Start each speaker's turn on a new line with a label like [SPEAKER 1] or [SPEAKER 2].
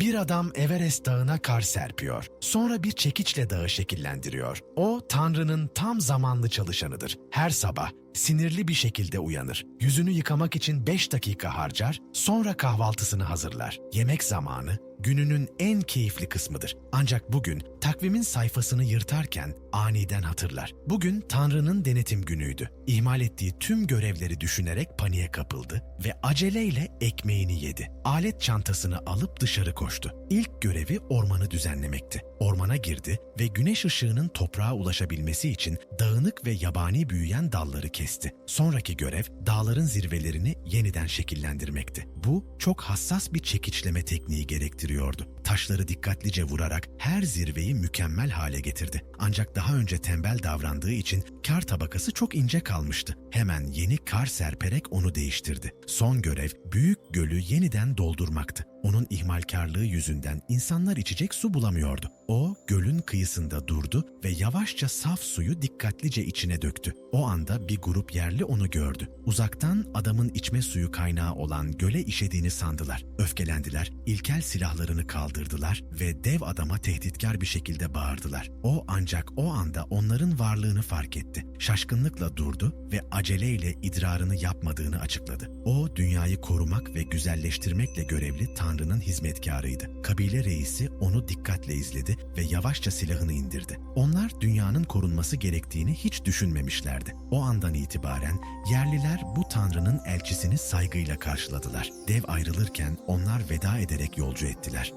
[SPEAKER 1] Bir adam Everest dağına kar serpiyor. Sonra bir çekiçle dağı şekillendiriyor. O Tanrı'nın tam zamanlı çalışanıdır. Her sabah sinirli bir şekilde uyanır. Yüzünü yıkamak için 5 dakika harcar, sonra kahvaltısını hazırlar. Yemek zamanı gününün en keyifli kısmıdır. Ancak bugün takvimin sayfasını yırtarken aniden hatırlar. Bugün Tanrı'nın denetim günüydü. İhmal ettiği tüm görevleri düşünerek paniğe kapıldı ve aceleyle ekmeğini yedi. Alet çantasını alıp dışarı koştu. İlk görevi ormanı düzenlemekti. Ormana girdi ve güneş ışığının toprağa ulaşabilmesi için dağınık ve yabani büyüyen dalları kesti. Sonraki görev dağların zirvelerini yeniden şekillendirmekti. Bu çok hassas bir çekiçleme tekniği gerektiriyordu. Taşları dikkatlice vurarak her zirveyi mükemmel hale getirdi. Ancak daha önce tembel davrandığı için kar tabakası çok ince kalmıştı. Hemen yeni kar serperek onu değiştirdi. Son görev büyük gölü yeniden doldurmaktı. Onun ihmalkarlığı yüzünden insanlar içecek su bulamıyordu. O gölün kıyısında durdu ve yavaşça saf suyu dikkatlice içine döktü. O anda bir grup yerli onu gördü. Uzaktan adamın içme suyu kaynağı olan göle işediğini sandılar. Öfkelendiler, ilkel silahlarını kaldırdılar ve dev adama tehditkar bir şekilde bağırdılar. O ancak o anda onların varlığını fark etti. Şaşkınlıkla durdu ve aceleyle idrarını yapmadığını açıkladı. O dünyayı korumak ve güzelleştirmekle görevli Tanrı'nın hizmetkarıydı. Kabile reisi onu dikkatle izledi ve yavaşça silahını indirdi. Onlar dünyanın korunması gerektiğini hiç düşünmemişlerdi. O andan itibaren yerliler bu Tanrı'nın elçisini saygıyla karşıladılar. Dev ayrılırken onlar veda ederek yolcu ettiler.